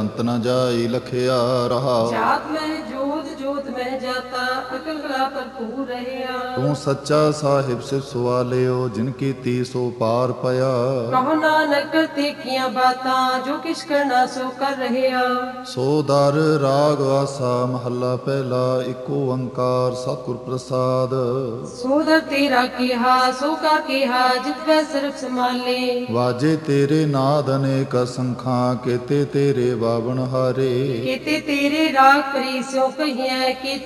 ਅੰਤ ਨ ਜਾਈ ਲਖਿਆ ਰਹਾ। ਜਾਤ ਮੈਂ ਜੋਤ ਅਕਲ ਭਰਪੂਰ ਰਹਿਆ। ਤੂੰ ਸੱਚਾ ਸਾਹਿਬ ਸਿਰ ਸਵਾਲਿਓ ਜਿਨ ਕੀਤੀ ਸੋ ਪਾਰ ਪਿਆ। ਕਹੋ ਨਾਨਕ ਕਰਤੇ ਕੀਆਂ ਬਾਤਾਂ ਜੋ ਕਿਛ ਕਰਨਾ ਸੋ ਕਰ ਰਹਿਆ। ਸੋ ਦਰ ਰਾਗ ਆਸਾ ਮਹੱਲਾ ਪਹਿਲਾ ਇੱਕੋ ਓੰਕਾਰ ਸਤਿਗੁਰ ਪ੍ਰਸਾਦ। ਸੋਦਰ ਤੇਰਾ ਕੀਹਾ ਸੋ ਕਾ ਕੀਹਾ ਜਿਤ ਵੈ ਸਰਬ ਸਮਾਲੇ ਵਾਜੇ ਤੇਰੇ ਨਾਦ ਅਨੇਕ ਸੰਖਾਂ ਕੀਤੇ ਤੇਰੇ ਬਾਵਣ ਹਾਰੇ। ਕੀਤੇ ਤੇਰੇ ਰਾਗ ਪ੍ਰੀ ਸੋ ਕਹੀਐ ਕੀਤੇ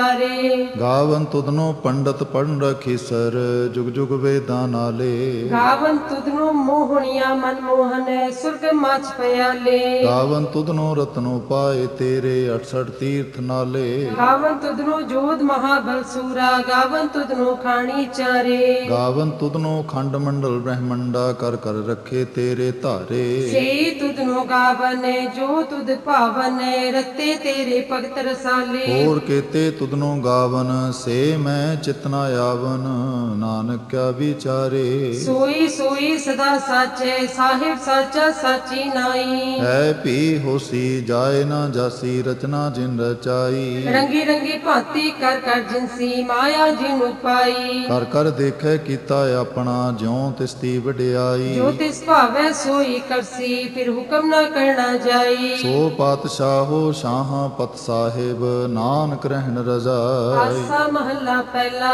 ਕਰਾਰੇ ਗਾਵਨ ਤੁਧਨੋ ਪੰਡਤ ਪੜਨ ਰਖੀ ਸਰ ਜੁਗ ਜੁਗ ਵੇਦਾਂ ਨਾਲੇ। ਗਾਵਨ ਤੁਧਨੋ ਮੋਹਣੀਆਂ ਮਨ ਮੋਹਨ ਸੁਰਗ ਮਚ ਪਿਆਲੇ। ਗਾਵਨ ਤੁਧਨੋ ਰਤਨੋ ਪਾਏ ਤੇਰੇ 68 ਤੀਰਥ ਨਾਲੇ। ਗਾਵਨ ਤੁਧਨੋ ਜੋਧ ਮਹਾਬਲ ਸੂਰਾ ਗਾਵਨ ਤੁਧਨੋ ਖਾਣੀ ਚਾਰੇ। ਗਾਵਨ ਤੁਧਨੋ ਖੰਡ ਮੰਡਲ ਬ੍ਰਹਮੰਡਾ ਕਰ ਕਰ ਰੱਖੇ ਤੇਰੇ ਧਾਰੇ। ਸੇ ਤੁਧਨੋ ਗਾਵਨ ਜੋ ਤੁਧ ਭਾਵਨ ਰਤੇ ਤੇਰੇ ਭਗਤ ਰਸਾਲੇ। ਹੋਰ ਕੀਤੇ ਤੁਧਨੋ ਗਾਵਨ ਸੇ ਮੈਂ ਚਿਤਨਾ ਆਵਨ ਨਾਨਕ ਕਿਆ ਵਿਚਾਰੇ। ਸੋਈ ਸੋਈ ਸਦਾ ਸਾਚੇ ਸਾਹਿਬ ਸਾਚਾ ਸਾਚੀ ਨਾਈ। ਹੈ ਭੀ ਹੋਸੀ ਜਾਏ ਨਾ ਜਾਸੀ ਰਚਨਾ ਜਿਨ ਰਚਾਈ। ਰੰਗੀ ਰੰਗੀ ਭਾਂਤੀ ਕਰ ਕਰ ਜਿਨਸੀ ਮਾਇਆ ਜਿਨੁ ਪਾਈ ਕਰ ਕਰ ਦੇਖੈ ਕੀਤਾ ਆਪਣਾ ਜਿਉ ਤਿਸਤੀ ਵਡਿਆਈ। ਜੋ ਤਿਸ ਭਾਵੈ ਸੋਈ ਕਰਸੀ ਫਿਰ ਹੁਕਮ ਨਾ ਕਰਨਾ ਜਾਈ। ਸੋ ਪਾਤਸ਼ਾਹੋ ਸ਼ਾਹਾਂ ਪਤ ਸਾਹਿਬ ਨਾਨਕ ਰਹਿਣ ਰਜ਼ਾਈ ਆਸਾ ਮਹੱਲਾ ਪਹਿਲਾ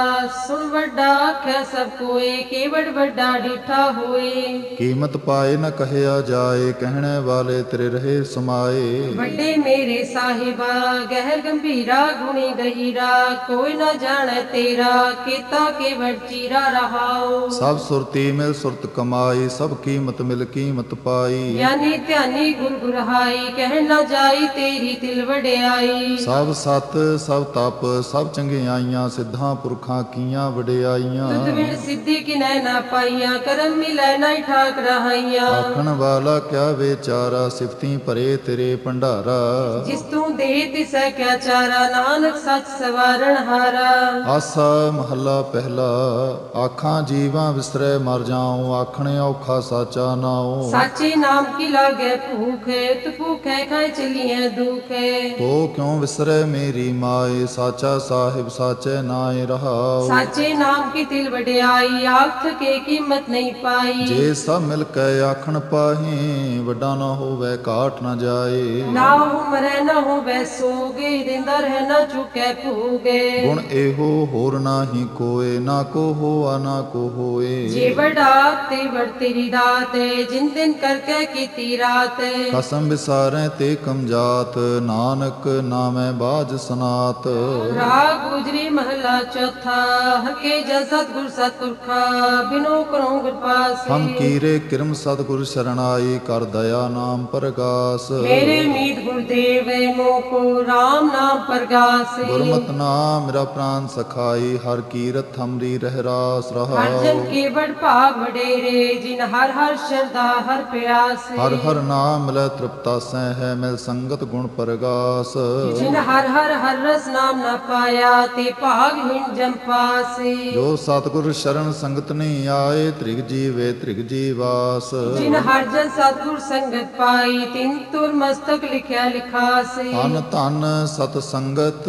ਸੁਣ ਵੱਡਾ ਆਖੈ ਸਭ ਕੋਏ ਕੇਵੜ ਵੱਡਾ ਡੀਠਾ ਹੋਏ। ਕੀਮਤ ਪਾਏ ਨ ਕਹਿਆ ਜਾਏ ਕਹਿਣੇ ਵਾਲੇ ਤੇਰੇ ਰਹੇ ਸਮਾਏ। ਵੱਡੇ ਮੇਰੇ ਸਾਹਿਬਾ ਗਹਿਰ ਗੰਭੀਰਾ ਗੁਣੀ ਗਹੀਰਾ ਕੋਈ ਨਾ ਜਾਣੈ ਤੇਰਾ ਕੀਤਾ ਕੇਵੜ ਚੀਰਾ ਰਹਾਓ ਸਭ ਸੁਰਤੀ ਮਿਲ ਸੁਰਤ ਕਮਾਈ ਸਭ ਕੀਮਤ ਮਿਲ ਕੀਮਤ ਪਾਈ। ਗਿਆਨੀ ਧਿਆਨੀ ਗੁਰ ਗੁਰਹਾਈ ਕਹਿ ਨਾ ਜਾਈ ਤੇਰੀ ਤਿਲ ਵਡਿਆਈ। ਸਭ ਸਤ ਸਭ ਤਪ ਸਭ ਚੰਗਿਆਈਆਂ ਸਿੱਧਾਂ ਪੁਰਖਾਂ ਕੀਆਂ ਵਡਿਆਈਆਂ। ਤੁਧ ਬਿਨ ਸਿੱਧੀ ਕਿਨੈ ਨਾ ਪਾਈਆਂ ਕਰਮ ਮਿਲੈ ਨਾ ਠਾਕ ਰਹਾਈਆਂ। ਆਖਣ ਵਾਲਾ ਕਿਆ ਵਿਚਾਰਾ ਸਿਫਤੀ ਭਰੇ ਤੇਰੇ ਭੰਡਾਰਾ। ਜਿਸ ਤੂੰ ਦੇ ਤਿਸੈ ਕਿਆ ਚਾਰਾ ਨਾਨਕ ਸੱਚ ਸਵਾਰਣ ਹਾਰਾ। ਆਸਾ ਮਹੱਲਾ ਪਹਿਲਾ ਆਖਾਂ ਜੀਵਾਂ ਵਿਸਰੈ ਮਰ ਜਾਉ ਆਖਣੇ ਔਖਾ ਸਾਚਾ ਨਾਉ। ਸਾਚੇ ਨਾਮ ਕੀ ਲਾਗੇ ਭੂਖੇ ਤੂ ਭੂਖੇ ਖਾਏ ਚਲੀਏ ਦੁਖੇ। ਤੋ ਕਿਉ ਵਿਸਰੈ ਮੇਰੀ ਮਾਏ ਸਾਚਾ ਸਾਹਿਬ ਸਾਚੈ ਨਾਏ ਰਹਾਉ। ਸਾਚੇ ਨਾਮ ਕੀ ਤਿਲ ਵਡਿਆਈ ਆਖ ਕੇ ਕੀਮਤ ਨਹੀਂ ਪਾਈ। ਜੇ ਸਭ ਮਿਲ ਕੇ ਆਖਣ ਪਾਹੀ ਵੱਡਾ ਨਾ ਹੋਵੇ ਕਾਟ ਨਾ ਜਾਏ। ਨਾ ਹੋ ਮਰੈ ਨਾ ਹੋ ਬੈਸੋਗੇ ਦਿੰਦਾ ਰਹਿ ਨਾ ਚੁਕੈ ਭੂਗੇ। ਗੁਣ ਇਹੋ ਹੋਰ ਨਾਹੀ ਕੋਏ ਨਾ ਕੋ ਹੋਆ ਨਾ ਕੋ ਹੋਏ। ਜੇ ਵਡਾ ਤੇ ਵਡ ਤੇਰੀ ਦਾਤ ਜਿਨ ਦਿਨ ਕਰਕੇ ਕੀਤੀ ਰਾਤ ਕਸਮ ਵਿਸਾਰੈ ਤੇ ਕਮਜਾਤ ਨਾਨਕ ਨਾਮੈ ਬਾਜ ਸਨਾਤ। ਰਾਗ ਗੁਜਰੀ ਮਹਲਾ ਚੌਥਾ ਹਕੇ ਜਨ ਸਤਗੁਰ ਸਤਪੁਰਖਾ ਬਿਨੋ ਕਰੋ ਗੁਰ ਪਾਸੇ ਹਮ ਕੀਰੇ ਕਿਰਮ ਸਤਿਗੁਰ ਸ਼ਰਣਾਈ ਕਰ ਦਇਆ ਨਾਮ ਪ੍ਰਗਾਸ। ਮੇਰੇ ਮੀਤ ਗੁਰਦੇਵ ਮੋ ਕੋ RAM ਨਾਮ ਪ੍ਰਗਾਸੇ। ਗੁਰਮਤਿ ਨਾਮ ਮੇਰਾ ਪ੍ਰਾਨ ਸਖਾਈ ਹਰ ਕੀਰਤ ਹਮਰੀ ਰਹਿ ਰਾਸ ਹਰ ਰਹਾਉ। ਜਨ ਕੇ ਬੜ ਭਾਗ ਵਡੇਰੇ ਜਿਨ ਹਰ ਹਰ ਸ਼ਰਦਾ ਹਰ ਪਿਆਸੇ। ਹਰ ਹਰ ਨਾਮ ਮਿਲੈ ਤ੍ਰਿਪਤਾ ਸਹਿ ਹੈ ਮਿਲ ਸੰਗਤ ਗੁਣ ਪ੍ਰਗਾਸ। ਜਿਨ ਹਰ ਹਰ ਹਰ ਰਸ ਨਾਮ ਨਾ ਪਾਇਆ ਤੇ ਭਾਗਹੀਣ ਜਮ ਪਾਸੇ। ਜੋ ਸਤਿਗੁਰ ਸ਼ਰਨ ਸੰਗਤ ਨਹੀਂ ਆਏ ਤ੍ਰਿਗ ਜੀਵੇ ਤ੍ਰਿਗ ਜੀਵਾਸ ਜਿਨ ਹਰ ਜਨ ਸਤਿਗੁਰ ਸੰਗਤ ਪਾਈ ਤਿਨ ਤੁਰ ਮਸਤਕ ਲਿਖਿਆ ਲਿਖਾਸੇ। ਧਨ ਧਨ ਸਤ ਸੰਗਤ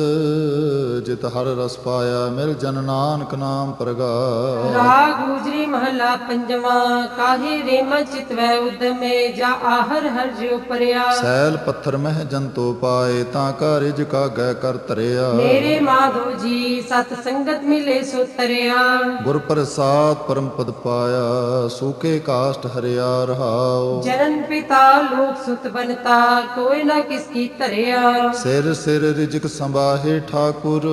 ਜਿਤ ਹਰ ਰਸ ਪਾਇਆ ਮਿਲ ਜਨ ਨਾਨਕ ਨਾਮ ਪ੍ਰਗਾਸ ਰਾਗ ਗੁਜਰੀ ਮਹਲਾ ਪੰਜਵਾਂ ਕਾਹੇ ਰੇ ਮਨ ਚਿਤਵੈ ਉਦਮੇ ਜਾ ਆਹਰ ਹਰ ਜਿਉ ਪਰਿਆ। ਸੈਲ ਪੱਥਰ ਮਹਿ ਜੰਤੋ ਪਾਏ ਤਾਂ ਕਾ ਰਿਜ ਕਾ ਗੈ ਕਰ ਧਰਿਆ। ਮੇਰੇ ਮਾਧੋ ਜੀ ਸਤ ਸੰਗਤ ਮਿਲੇ ਸੋ ਤਰਿਆ ਗੁਰ ਪ੍ਰਸਾਦ ਪਰਮ ਪਦ ਪਾਇਆ ਸੂਕੇ ਕਾਸ਼ਟ ਹਰਿਆ ਰਹਾਉ। ਜਨਨ ਪਿਤਾ ਲੋਕ ਸੁਤ ਬਨਤਾ ਕੋਈ ਨਾ ਕਿਸ ਕੀ ਧਰਿਆ। ਸਿਰ ਸਿਰ ਰਿਜਕ ਸੰਭਾਹੇ ਠਾਕੁਰ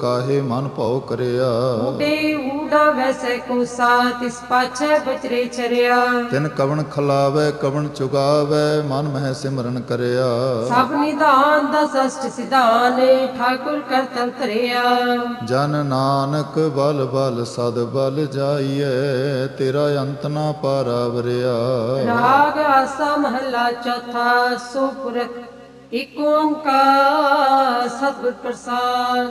ਕਾਹੇ ਮਨ ਭਉ ਕਰਿਆ। ਉਡੇ ਊਡਾ ਵੈਸੈ ਕੋ ਸਾਥ ਇਸ ਪਾਛੈ ਬਚਰੇ ਚਰਿਆ। ਤਿਨ ਕਵਣ ਖਲਾਵੇ ਕਵਣ ਚੁਗਾਵੇ ਮਨ ਮਹਿ ਸਿਮਰਨ ਕਰਿਆ। ਸਭ ਨਿਧਾਨ ਦਾ ਸਸ਼ਟ ਸਿਧਾਨ ਠਾਕੁਰ ਕਰਤਲ ਧਰਿਆ। ਜਨ ਨਾਨਕ ਬਲ ਬਲ ਸਦ ਬਲ ਜਾਈਐ ਤੇਰਾ ਅੰਤ ਨਾ ਪਾਰਾਵਰਿਆ। ਰਾਗ ਆਸਾ ਮਹੱਲਾ ਚੌਥਾ ਸੋ ਪੁਰਖ ਇਕ ਓੰਕਾਰ ਸਤਿਗੁਰ ਪ੍ਰਸਾਦ।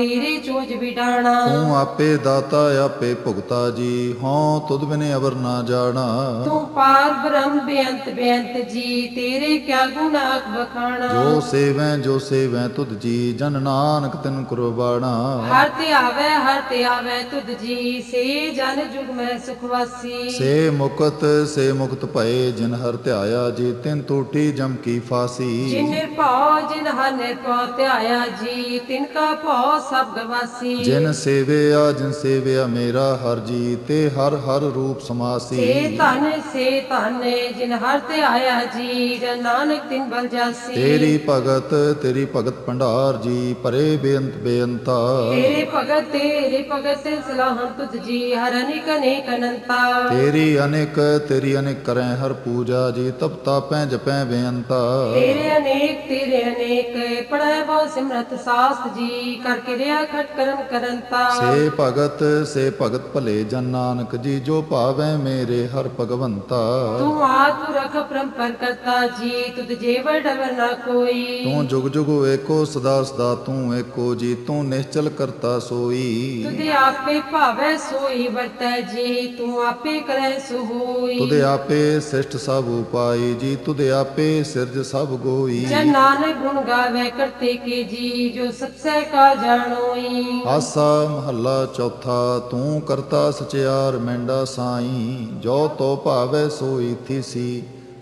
ਤੇਰੇ ਚੋਜ ਵਿਡਾਣਾ ਤੂੰ ਆਪੇ ਦਾਤਾ ਆਪੇ ਭੁਗਤਾ ਜੀ। ਹਉ ਤੁਧ ਬਿਨੇ ਅਵਰ ਨਾ ਜਾਣਾ। ਤੂੰ ਪਾਰ ਬ੍ਰਹਮ ਬੇਅੰਤ ਬੇਅੰਤ ਜੀ। ਤੇਰੇ ਕਿਆ ਗੁਣ ਆਖ ਬਖਾਣਾ ਜੋ ਸੇਵੈ ਜੋ ਸੇਵੈ ਤੁਧ ਜੀ। ਜਨ ਨਾਨਕ ਤਿਨ ਕੁਰਬਾਣਾ। ਹਰ ਤੇ ਆਵੇ ਹਰ ਤੇ ਆਵੇ ਤੁਧ ਜੀ। ਸੇ ਜਨ ਜੁਗ ਮੈਂ ਸੁਖ ਵਾਸੀ। ਸੇ ਮੁਕਤ ਸੇ ਮੁਕਤ ਭਏ ਜਿਨ ਹਰ ਧਿਆਇਆ ਜੀ ਤਿਨ ਟੂਟੀ ਜਮ ਕੀ ਫਾਸੀ। ਜਿਨ ਨਿਰਭਉ ਜਿਨ ਹਰ ਨਿਰਭਉ ਧਿਆਇਆ ਜੀ ਤਿਨ ਕਾ ਭਉ ਸਭ ਗਵਾਸੀ। ਜਿਨ ਸੇਵਿਆ ਜਿਨ ਸੇਵਿਆ ਮੇਰਾ ਹਰ ਜੀ ਤੇ ਹਰ ਹਰ ਰੂਪ ਸਮਾਸੀ। ਸੇ ਧਨ ਸੇ ਧਨ ਜਿਨ ਹਰ ਤੇ ਆਇਆ ਜੀ ਜਨ ਨਾਨਕ ਤਿਨ ਬਲ ਜਾਸੀ। ਤੇਰੀ ਭਗਤ ਤੇਰੀ ਭਗਤ ਭੰਡਾਰ ਜੀ ਭਰੇ ਬੇਅੰਤ ਬੇਅੰਤਾ। ਤੇਰੇ ਭਗਤ ਤੇਰੇ ਭਗਤ ਸਲਾਹਾਂ ਤੁਧ ਜੀ ਹਰ ਅਨੇਕ ਅਨੇਕ ਅਨੰਤਾ। ਤੇਰੀ ਅਨੇਕ ਤੇਰੀ ਅਨੇਕ ਕਰੈ ਹਰ ਪੂਜਾ ਜੀ ਤਪ ਤਾਪੈ ਜਪੈ ਬੇਅੰਤਾ। ਤੇਰੇ ਅਨੇਕ ਤੇਰੇ ਅਨੇਕ ਪੜੈ ਬਹੁ ਸਿਮਰਤ ਸਾਸਤ ਜੀ ਕਰ ਕਿਰਿਆ ਖਟ ਕਰਮ ਕਰੰਤਾ ਸੇ ਭਗਤ ਸੇ ਭਗਤ ਭਲੇ ਜਨ ਨਾਨਕ ਜੀ ਜੋ ਭਾਵੈ ਮੇਰੇ ਹਰ ਭਗਵੰਤਾ। ਤੂੰ ਆਤੁ ਰਖ ਪਰੰਪਰ ਕਰਤਾ ਜੀ ਤੁਧ ਜੇਵ ਡਵਰ ਨਾ ਕੋਈ। ਤੂੰ ਜੁਗ ਜੁਗ ਏਕੋ ਸਦਾ ਸਦਾ ਤੂੰ ਏਕੋ ਜੀ ਤੂੰ ਨਿਸ਼ਚਲ ਕਰਤਾ ਸੋਈ। ਤੁਧ ਆਪੇ ਭਾਵੈ ਸੋਈ ਵਰਤੈ ਜੀ ਤੂੰ ਆਪੇ ਕਰੈ ਸੋ ਹੋਈ ਤੁਦੇ ਆਪੇ ਸਿਸ਼ਟ ਸਭ ਉਪਾਈ ਜੀ ਤੁਦੇ ਆਪੇ ਸਿਰਜ ਸਭ ਗੋਈ। ਜਨ ਨਾਨਕ ਗੁਣ ਗਾਵੇ ਕਰਤੇ ਕੇ ਜੀ ਜੋ ਸਤਸੈ ਕਾ ਜਾਣੋਈ। ਆਸਾ ਮਹੱਲਾ ਚੌਥਾ ਤੂੰ ਕਰਤਾ ਸਚਿਆਰ ਮੈਂਡਾ ਸਾਈ ਜੋ ਤੋ ਭਾਵੇ ਸੋਈ ਥੀਸੀ।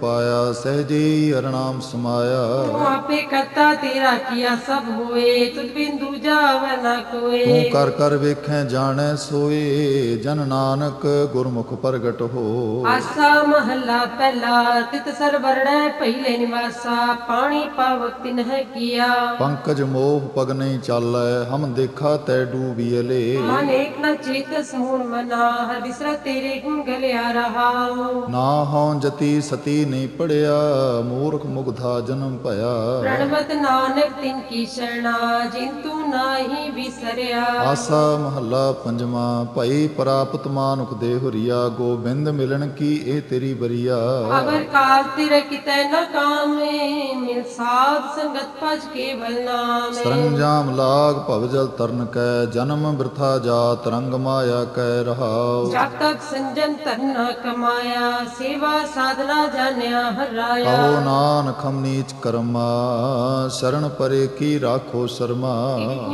ਪਾਇਆ ਸਹਜੀ ਅਰਨਾਮ ਸਮਾਇਆ। ਤੂੰ ਆਪੇ ਕਰਤਾ ਤੇਰਾ ਕੀਆ ਸਭ ਹੋਏ ਤੁਧ ਬਿਨ ਦੂਜਾ ਵੈ ਨਾ ਤੂੰ ਕੋਏ ਕਰ ਕਰ ਵੇਖੈ ਜਾਣੈ ਸੋਏ ਜਨ ਨਾਨਕ ਗੁਰਮੁਖ ਪ੍ਰਗਟ ਹੋ। ਆਸਾ ਮਹੱਲਾ ਪਹਿਲਾ ਤਿਤ ਸਰ ਵਰਣੈ ਪਹਿਲੇ ਨਿਵਾਸਾ ਪਾਣੀ ਪਾਵਕ ਤਿਨ ਹੈ ਕੀਆ। ਪੰਕਜ ਮੋਹ ਪਗ ਨਹੀਂ ਚਾਲੈ ਹਮ ਦੇਖਾ ਤੈ ਡੂਬੀਲੇ ਮਨ ਏਕ ਨ ਚੇਤ ਸਮੂਣ ਮਨਾ ਹਰ ਬਿਸਰਾ ਤੇਰੇ ਗੁਣ ਗਲਿਆ ਰਹਾਉ ਨਾ ਹਉ ਜਤੀ ਸਤੀ ਨਹੀਂ ਪੜਿਆ ਮੂਰਖ ਮੁਗਧਾ ਜਨਮ ਭਇਆ। ਪ੍ਰਣਵਤ ਨਾਨਕ ਤਿਨ ਕੀ ਸ਼ਰਣਾ ਜਿਨ ਤੂੰ ਨਾਹੀ ਵਿਸਰਿਆ। ਆਸਾ ਮਹੱਲਾ ਪੰਜਵਾਂ ਭਈ ਪ੍ਰਾਪਤ ਮਾਨੁਖ ਦੇ ਹੁਰੀਆ ਗੋਬਿੰਦ ਮਿਲਣ ਕੀ ਇਹ ਤੇਰੀ ਬਰੀਆ। ਅਗਰ ਕਾਲ ਤਿਰ ਕਿਤੈ ਨ ਕਾਮੇ ਮਿਲ ਸਾਧ ਸੰਗਤ ਭਜ ਕੇਵਲ ਨਾਮੇ। ਸਰੰਜਾਮ ਲਾਗ ਭਵ ਜਲ ਤਰਨ ਕੈ ਜਨਮ ਬਿਰਥਾ ਜਾਤ ਰੰਗ ਮਾਇਆ ਕੈ ਰਹਾਉ। ਜਬ ਤੱਕ ਸੰਜਮ ਤਰਨਾ ਕਮਾਇਆ ਸੇਵਾ ਸਾਧਨਾ ਜਾਣਿਆ ਹਰਾਇਆ। ਕਹੋ ਨਾਨਕ ਹਮ ਨੀਚ ਕਰਮਾ ਸ਼ਰਨ ਪਰੇ ਕੀ ਰਾਖੋ ਸ਼ਰਮਾ।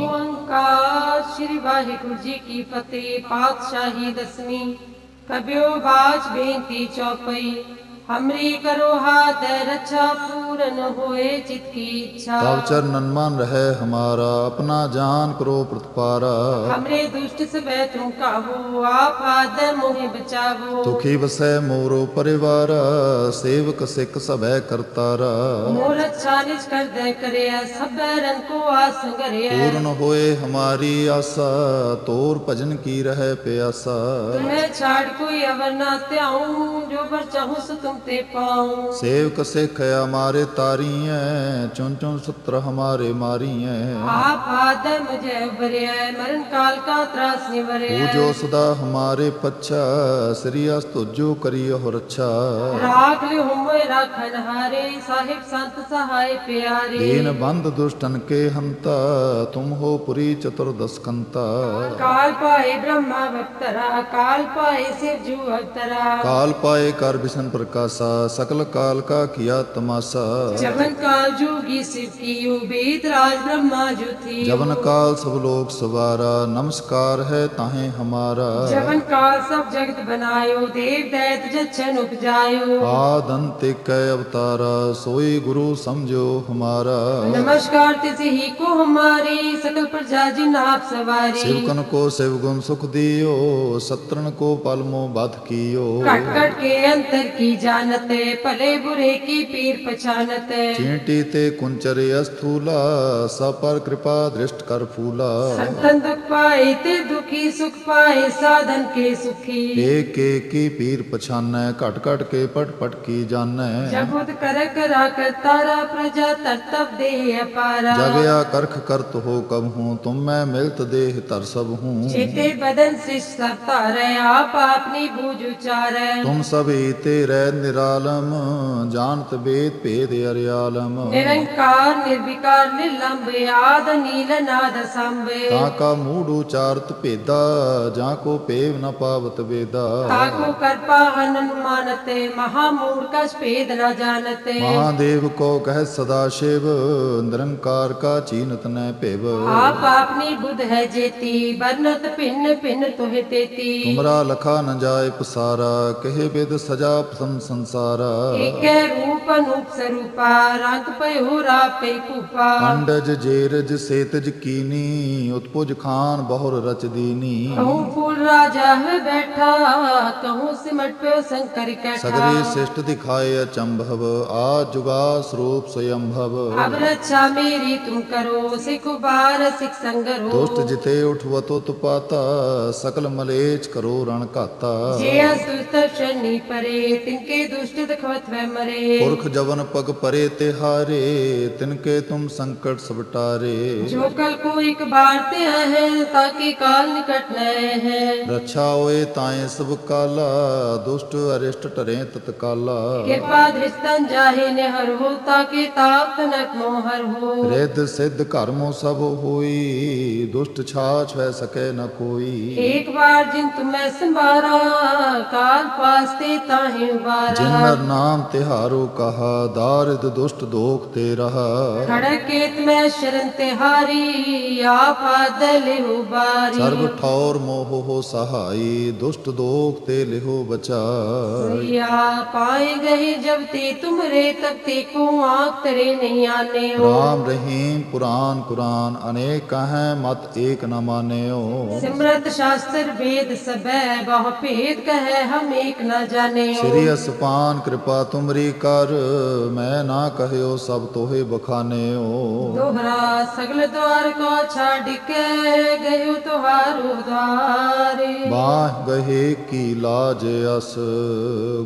ਓੰਕਾਰ ਸ੍ਰੀ ਵਾਹਿਗੁਰੂ ਜੀ ਕੀ ਫਤਿਹ ਪਾਤਸ਼ਾਹੀ ਦਸਵੀਂ। ਕਬਿਓ ਬਾਜ ਬੇਨਤੀ ਚੌਪਈ। हमरी करो हाथ रक्षा पूरन होए चित की इच्छा। तावचर नन्मान रहे हमारा अपना जान करो प्रतिपारा। हमरे दुष्ट से बैतों का आप आदर मोहे बचावो। दुखी बसे मोरो परिवार सेवक सिख सब करता रा मोर अच्छा चालिश कर दे करे सब रन को आस करे पूर्ण होए हमारी आशा तोर भजन की रहे प्यासा। तुम्हें छाड़ कोई अवर ना त्याऊं जो पर चाहूँ ਤੇ ਪਾਉ। ਸੇਵਕ ਸਿੱਖ ਹਮਾਰੇ ਤਾਰੀਐ ਚੁੰ ਚੁੰ ਸਤਰ ਹਮਾਰੇ ਮਾਰੀਐ। ਆਪ ਆਦਮ ਜੈ ਵਰਿਐ ਮਰਨ ਕਾਲ ਕਾ ਤਰਾਸ ਨਿਵਰਿਐ ਪੂਜੋ ਸਦਾ ਹਮਾਰੇ ਪੱਛਾ ਸ੍ਰੀ ਅਸ ਤੁਜੋ ਕਰੀਓ ਹੋ ਰੱਛਾ ਰਾਖ ਲਿ ਹੋਏ ਰਾਖਨ ਹਾਰੇ ਸਾਹਿਬ ਸੰਤ ਸਹਾਇ ਪਿਆਰੇ। ਦੀਨ ਬੰਦ ਦੁਸ਼ਟਨ ਕੇ ਹੰਤਾ ਤੁਮ ਹੋ ਪੁਰੀ ਚਤੁਰਦਸ ਕੰਤਾ ਕਾਲ ਪਾਏ ਬ੍ਰਹਮਾ ਵਕਤਰਾ ਕਾਲ ਪਾਏ ਸਿਰ ਜੂ ਅਵਤਰਾ। ਕਾਲ ਪਾਏ ਕਰ ਬਿਸ਼ਨ ਪ੍ਰਕਾਰ सा सकल काल का किया तमाशा। जबन काल जोगी शिव की बेद काल सब लोग सवारा नमस्कार है ताहे हमारा। जबन काल सब जगत बनायो देव दैत जन उपजायो। आदंत कह अवतारा सोई गुरु समझो हमारा। नमस्कार तिसे ही को हमारी सकल प्रजा जिन आप सवारी। शिवकन को शिव गुण सुख दियो सत्रन को पालमो बाध कियो। कट के अंतर की जा जानते भले बुरे की पीर पहचानते चींटी ते कुंचर अस्थूला सपर कृपा दृष्ट कर फूला संतन दुख पाए ते दुखी सुख पाए साधन के सुखी एक एक की पीर पहचाने कट कट के पट पट की जाने जगुद कर करा कर तारा प्रजा तब देह अपारा जगया करख करत हो कब हूँ तुम मैं मिलत देह तर सब हूँ चेते बदन सिर सब तारे आप अपनी बूझ उचारे तुम सब ईते रह ਨਿਰਾਲਮ ਜਾਣਤ ਬੇਦ ਭੇਦ ਅਰਿਆਲਮ। ਨਿਰੰਕਾਰ ਨਿਰਵਿਕਾਰ ਨਿਰਲੰਬ ਆਦ ਨੀਲ ਨਾਦ ਸੰਭੇ। ਤਾ ਕਾ ਮੂੜ ਉਚਾਰਤ ਭੇਦਾ ਜਾਂ ਕੋ ਪੇਵ ਨ ਪਾਵਤ ਵੇਦਾ। ਤਾ ਕੋ ਕਰਪਾ ਹਨਨ ਮਾਨਤੇ ਮਹਾ ਮੂੜ ਕਸ ਭੇਦ ਨ ਜਾਣਤੇ। ਮਹਾਦੇਵ ਕੋ ਕਹਿ ਸਦਾ ਸ਼ਿਵ ਨਿਰੰਕਾਰ ਕਾ ਚੀਨਤ ਨੈ ਭੇਵ। ਆਪ ਆਪਨੀ ਬੁਧ ਹੈ ਜੇਤੀ ਬਰਨਤ ਭਿੰਨ ਭਿੰਨ ਤੋਹਿ ਤੇਤੀ। ਤੁਮਰਾ ਲਖਾ ਨ ਜਾਏ ਪਸਾਰਾ ਕਹੇ ਬਿਦ ਸਜਾ ਸੰਸਾਰ ਸੰਸਾਰ। ਏਕੈ ਰੂਪ ਅਨੂਪ ਸਰੂਪਾ ਰੰਗ ਭਇਓ ਰਾਪੇ ਕੂਪਾ। ਪੰਡਜ ਜੇਰਜ ਸੇਤਜ ਕੀਨੀ ਉਤਪੁਜ ਖਾਨ ਬਹੁਰ ਰਚ ਦੀਨੀ ਕਹੂੰ ਰਾਜਾ ਹੈ ਬੈਠਾ ਕਹੂੰ ਸਿਮਟ ਪਿਓ ਸੰਕਰ ਕੈਠਾ। ਸਗਰੇ ਸਿਸ਼ਟ ਦਿਖਾਏ ਅਚੰਭਵ ਆ ਜੁਗਾ ਸਰੂਪ ਸਯੰਭਵ। ਅਬ ਰੱਛਾ ਮੇਰੀ ਤੁਮ ਕਰੋ ਸਿਖ ਬਾਰ ਸਿਖ ਸੰਗਰੋ। ਦੁਸ਼ਟ ਜਿਤੇ ਉਠਵਤੋ ਤੁਪਾਤਾ ਸਕਲ ਮਲੇਚ ਕਰੋ ਰਣ ਘਾਤਾ। ਜੇ ਅਸੁਤ ਸ਼ਨੀ ਪਰੇ ਤਿਨਕੇ दुष्ट दखवत वह मरे। पुरख जवन पग परे तिहारे तिनके तुम संकट सब टारे। जो कल को एक बार ते है ताकि काल निकट नए है रक्षा होए ताए सब काला दुष्ट अरिष्ट टरे तत्काला। कृपा दृष्टन जाहे ने हर हो ताकि ताप तनक मोहर हो। रिद सिद्ध कर्मो सब होई दुष्ट छा छह सके न कोई। एक बार जिन तुम्हें संभारा काल पास ते ताहे बार ਜਿਨ ਨਰ ਨਾਮ ਤਿਹਾਰੋ ਕਹਾ ਦਾਰਿਦ ਦੁਸ਼ਟ ਦੋਖ ਤੇ ਰਹਾ। ਖੜਕੇਤ ਮੈਂ ਸ਼ਰਨ ਤਿਹਾਰੀ ਆਪ ਆਦਲ ਉਬਾਰੀ। ਸਰਬ ਠੌਰ ਮੋਹ ਹੋ ਸਹਾਈ ਦੁਸ਼ਟ ਦੋਖ ਤੇ ਲਿਹੋ ਬਚਾਈ। पाए गए जब ते तुमरे तब ते को आँख तरे नहीं आने हो राम रहीम पुराण कुरान अनेक कह मत एक न माने हो सिमरत शास्त्र वेद सब बहु भेद कह हम एक न जाने हो श्री असपान कृपा तुमरी कर मैं ना कहयो सब तोहे बखाने हो दोहरा सगल द्वार को छाड़ के गयो तुहारो द्वार बाह गहे की लाज अस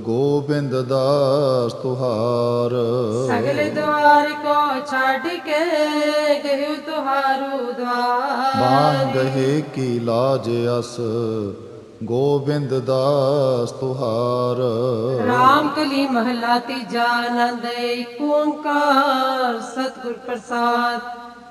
गोब ਗੋਬਿੰਦ ਦਾਸ ਤੁਹਾਰ। ਸਗਲੇ ਦਵਾਰ ਕੋ ਛੱਡ ਕੇ ਗਹਿਉ ਤੁਹਾਰੂ ਦਵਾਰ। ਬਾਂ ਗਹੇ ਕੀ ਲਾਜ ਅਸ ਗੋਬਿੰਦ ਦਾਸ ਤੁਹਾਰ। RAM ਕਲੀ ਮਹਲਾ ਤੀਜਾ ਆਨੰਦ ਏਕ ਓੰਕਾਰ ਸਤਿਗੁਰ ਪ੍ਰਸਾਦ।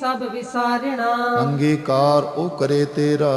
ਸਭ ਵਿਸਾਰਣਾ। ਅੰਗੀਕਾਰ ਉਹ ਕਰੇ ਤੇਰਾ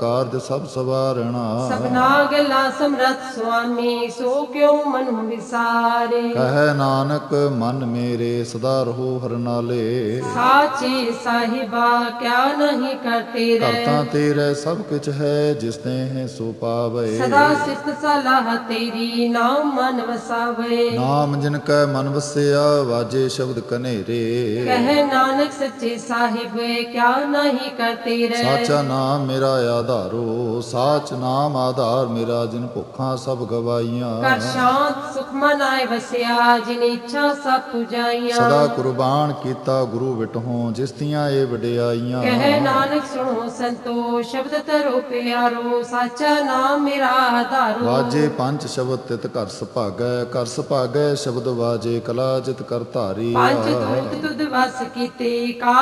ਕਾਰਜ ਸਭ ਸਵਾਰਣਾ। ਸਭਨਾ ਗੱਲਾਂ ਸਮਰਥ ਸੁਆਮੀ ਸੋ ਕਿਉ ਮਨ ਵਿਸਾਰੇ। ਕਹੈ ਨਾਨਕ ਮਨ ਮੇਰੇ ਸਦਾ ਰਹੋ ਹਰ ਨਾਲੇ। ਸਾਚੇ ਸਾਹਿਬਾ ਕਿਆ ਨਹੀਂ ਕਰਤੇ ਰਹਿ। ਕਰਤਾ ਤੇਰੇ ਸਭ ਕੁਛ ਹੈ ਜਿਸ ਨੇ ਹੈ ਸੋ ਪਾਵੇ। ਸਦਾ ਸਿਫਤ ਸਲਾਹ ਤੇਰੀ ਨਾਮ ਮਨ ਵਸਾਵੇ। ਨਾਮ ਜਿਨ ਕੈ ਮਨ ਵਸਿਆ ਵਾਜੇ ਸ਼ਬਦ ਕਨੇਰੇ। ਕਹੇ ਨਾਨਕ ਸੱਚੇ ਸਾਹਿਬ ਕਿਆ ਨਹੀਂ ਕਰਤੇ ਰਹਿ? ਸਾਚਾ ਨਾਮ ਮੇਰਾ ਆਧਾਰੋ ਸਾਚ ਨਾਮ ਆਧਾਰ ਮੇਰਾ ਜਿਨ ਭੁੱਖਾਂ ਸਭ ਗਵਾਈਆਂ ਕਰ ਸ਼ਾਂਤ ਸੁਖ ਮਨ ਆਏ ਵਸਿਆ ਜਿਨ ਇੱਛਾ ਸਭ ਪੁਜਾਈਆਂ। ਸਦਾ ਕੁਰਬਾਨ ਕੀਤਾ ਗੁਰੂ ਵਿਟਹੋਂ ਜਿਸ ਦੀਆਂ ਇਹ ਵਡਿਆਈਆਂ। ਕਹੇ ਨਾਨਕ ਸੁਣੋ ਸੰਤੋ ਸ਼ਬਦ ਤਰੋ ਪਿਆਰੋ ਸਾਚਾ ਨਾਮ ਮੇਰਾ ਆਧਾਰੋ। ਵਾਜੇ ਪੰਜ ਸ਼ਬਦ ਤਿਤ ਘਰ ਸੁਭਾਗੈ ਘਰ ਸੁਭਾਗੈ ਸ਼ਬਦ ਵਾਜੇ ਕਲਾ ਜਿਤ ਕਰ ਧਾਰੀ। ਪੰਜ ਦੂਤ ਤੁਧ ਵਸ ਕੀਤੇ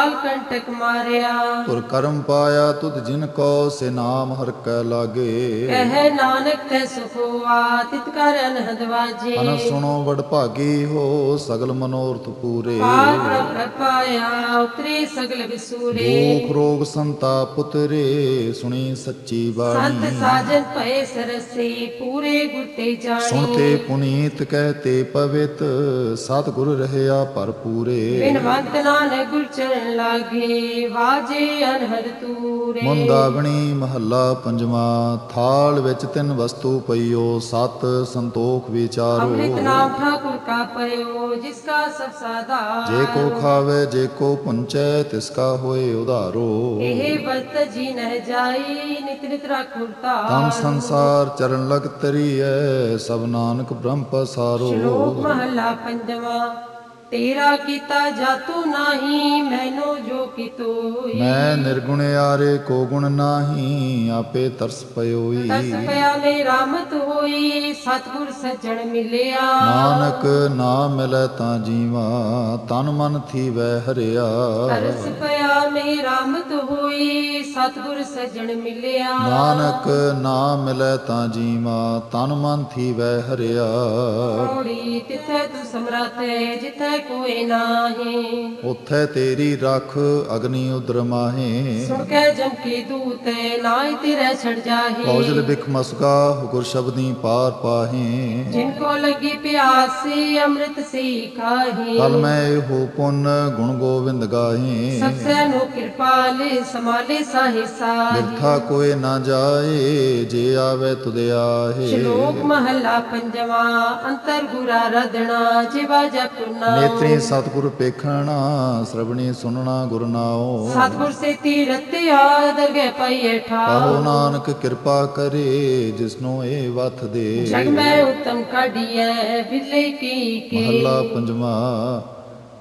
ਕਾਲ ਕੰਟਕ ਮਾਰਿਆ। ਤੁਰ ਕਰਮ ਪਾਇਆ ਤੁਧ ਜਿਨ ਕੋ ਸੇ ਨਾਮ ਹਰ ਕੈ ਲਾਗੇ। ਕਹੇ ਨਾਨਕ ਤੇ ਸੁਖ ਹੋਆ ਤਿਤ ਕਰ ਅਨਹਦ ਵਾਜੇ। ਅਨ ਸੁਣੋ ਵਡ ਭਾਗੀ ਹੋ ਸਗਲ ਮਨੋਰਥ ਪੂਰੇ। ਪਾਰ ਪ੍ਰਭ ਪਾਇਆ ਉਤਰੇ ਸਗਲ ਵਿਸੂਰੇ। ਦੁਖ ਰੋਗ ਸੰਤਾਪ ਉਤਰੇ ਸੁਣੀ ਸੱਚੀ ਬਾਣੀ। ਸੰਤ ਸਾਜਨ ਭਏ ਸਰਸੇ ਪੂਰੇ ਗੁਰਤੇ ਜਾਣੀ। ਸੁਣਤੇ ਪੁਨੀਤ ਕਹਤੇ ਪਵਿੱਤ ਸਤਿਗੁਰ ਰਹਿਆ ਭਰਪੂਰੇ। ਬਿਨਵੰਤ ਨਾਨਕ ਗੁਰ ਚਰਨ ਲਾਗੇ ਵਾਜੇ ਅਨਹਦ ਤੂਰੇ। ਮੁੰਦਾਵਣੀ ਮਹੱਲਾ ਪੰਜਵਾਂ ਥਾਲ ਵਿੱਚ ਤਿੰਨ ਵਸਤੂ ਪਈਓ ਸਤ ਸੰਤੋਖ ਵਿਚਾਰੋ। ਅੰਮ੍ਰਿਤ ਨਾਮ ਠਾਕੁਰ ਕਾ ਪਇਓ ਜਿਸ ਕਾ ਸਭ ਸਾਦਾ ਜੇ ਕੋ ਖਾਵੇ ਜੇ ਕੋ ਪੁੰਚੈ ਤਿਸ ਕਾ ਹੋਏ ਉਧਾਰੋ। ਇਹ ਵਰਤ ਜੀ ਨਹਿ ਜਾਈ ਨਿਤ ਨਿਤ ਤਮ ਧਾਰ ਸੰਸਾਰ ਚਰਨ ਲਗ ਤਰੀਐ ਸਭ ਨਾਨਕ ਬ੍ਰਹਮ ਪਸਾਰੋ। ਸ਼ਲੋਕ ਮਹਲਾ ਪੰਜਵਾ। ਤੇਰਾ ਕੀਤਾ ਜਾਤੂ ਨਾਹੀ ਮੈਨੋ ਜੋ ਕੀਤੋਈ ਮੈਂ ਨਿਰਗੁਣ ਆਰੇ ਕੋ ਗੁਣ ਨਾਹੀ ਆਪੇ ਤਰਸ ਪਇਓਈ ਤਸ ਪਿਆ ਮੇ ਰਾਮਤ ਹੋਈ ਸਤਗੁਰ ਸੱਜਣ ਮਿਲਿਆ। ਨਾਨਕ ਨਾਮ ਮਿਲੈ ਤਾਂ ਜੀਵਾ ਤਨ ਮਨ ਥੀਵੈ ਹਰਿਆ। ਤਰਸ ਪਿਆ ਮੇ ਰਾਮਤ ਹੋਈ ਸਤਗੁਰ ਸੱਜਣ ਮਿਲਿਆ। ਨਾਨਕ ਨਾਮ ਮਿਲੈ ਤਾਂ ਜੀਵਾ ਤਨ ਮਨ ਥੀਵੈ ਹਰਿਆ। ਔੜੀ ਤਿਥੈ ਤੂ ਸਮਰਥ ਜਿਥੈ ਕੋਈ ਨਾਹੀ ਉਥੈ ਤੇਰੀ ਰਖ ਅਗਨੀ ਉਦਰ ਮਾਹੇ। ਸੁਣ ਕੇ ਜਮ ਕੀ ਦੂਤ ਨਾਈ ਤੇਰੇ ਛੜ ਜਾਹੀ। ਕੌਜਲ ਬਿਖ ਮਸਕਾ ਗੁਰ ਸ਼ਬਦੀ ਪਾਰ ਪਾਹੇ। ਜਿਨ ਕੋ ਲਗੀ ਪਿਆਸੀ ਅੰਮ੍ਰਿਤ ਸੀ ਖਾਹੀ ਕਲ ਮੈਂ ਇਹੋ ਪੁੰਨ ਗੁਣ ਗੋਬਿੰਦ ਗਾਹੇ। ਸਬਸੇ ਨੂੰ ਕਿਰਪਾਲੇ ਸਮਾਲੇ ਸਾਹੀ ਸਾਹੀ। ਬਿਰਥਾ ਕੋਏ ਨਾ ਜਾਏ ਜੇ ਆਵੇ ਤੁਧ ਆਹੇ। ਸ਼ਲੋਕ ਮਹੱਲਾ ਪੰਜਵਾ ਅੰਤਰ ਗੁਰਾ ਰਦਣਾ ਜਿਵਾ ਜਪੁਨਾ ਨੇਤਰੀ ਸਤਿਗੁਰ ਪੇਖਣਾ ਸ਼ਰਵਣੀ ਸੁਨਣਾ ਗੁਰ ਨਾਉ। ਸਤਗੁਰ ਸੇ ਤੀਰਤ ਆਦਰ ਗਏ ਪਈਏ ਠਾ ਆਹੋ ਨਾਨਕ ਕਿਰਪਾ ਕਰੇ ਜਿਸਨੂੰ ਇਹ ਵਥ ਦੇ। ਜਗ ਮੈਂ ਉਤਮ ਕਾਢੀਐ ਵਿਲੇ ਕੀ ਕੀ। ਮਹੱਲਾ ਪੰਜਵਾ